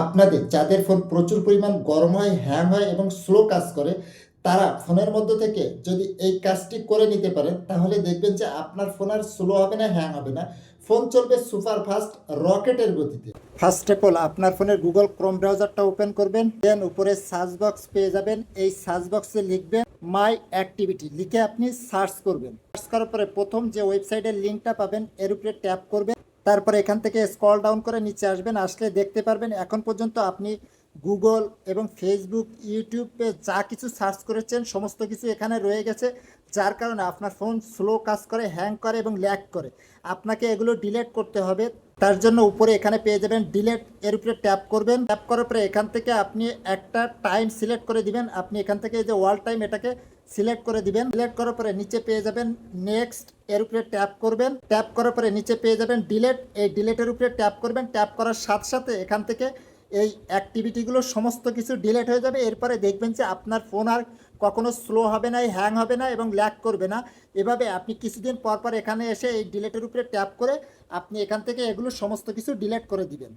আপনাদের, যাদের ফোন প্রচুর পরিমাণ গরম হয়, হ্যাং হয় এবং স্লো কাজ করে, তারা ফোনের মধ্যে থেকে যদি এই কাজটি করে নিতে পারেন, তাহলে দেখবেন যে আপনার ফোন আর স্লো হবে না, হ্যাং হবে না। ফোন চলবে সুপার ফাস্ট রকেটের গতিতে। ফার্স্ট অফ অল আপনার ফোনের গুগল ক্রোম ব্রাউজারটা ওপেন করবেন দেন উপরে সার্চ বক্স পেয়ে যাবেন। এই সার্চ বক্সে লিখবেন মাই অ্যাক্টিভিটি লিখে আপনি সার্চ করবেন। সার্চ করার পরে প্রথম যে ওয়েবসাইটের লিঙ্কটা পাবেন, এর উপরে ট্যাপ করবেন। তারপরে এখান থেকে স্ক্রল ডাউন করে নিচে আসবেন, আসলে দেখতে পারবেন এখন পর্যন্ত আপনি গুগল এবং ফেসবুক ইউটিউবে যা কিছু সার্চ করেছেন, সমস্ত কিছু এখানে রয়ে গেছে, যার কারণে আপনার ফোন স্লো কাজ করে হ্যাং করে এবং ল্যাক করে। আপনাকে এগুলো ডিলেট করতে হবে। তার জন্য উপরে এখানে পেয়ে যাবেন ডিলেট এর উপরে ট্যাপ করবেন। ট্যাপ করার পরে এখান থেকে আপনি একটা টাইম সিলেক্ট করে দিবেন। আপনি এখান থেকে এই যে ওয়াল টাইম এটাকে সিলেক্ট করে দিবেন। সিলেক্ট করার পরে নিচে পেয়ে যাবেন নেক্সট এর উপরে ট্যাপ করবেন। ট্যাপ করার পরে নিচে পেয়ে যাবেন ডিলেট এই ডিলেটের উপরে ট্যাপ করবেন। ট্যাপ করার সাথে সাথে এখান থেকে এই অ্যাক্টিভিটিগুলো সমস্ত কিছু ডিলেট হয়ে যাবে। এরপরে দেখবেন যে আপনার ফোন আর কখনো স্লো হবে না হ্যাং হবে না এবং ল্যাক করবে না। এভাবে আপনি কিছুদিন পর পর এখানে এসে এই ডিলেটের উপরে ট্যাপ করে আপনি এখান থেকে এগুলো সমস্ত কিছু ডিলেট করে দিবেন।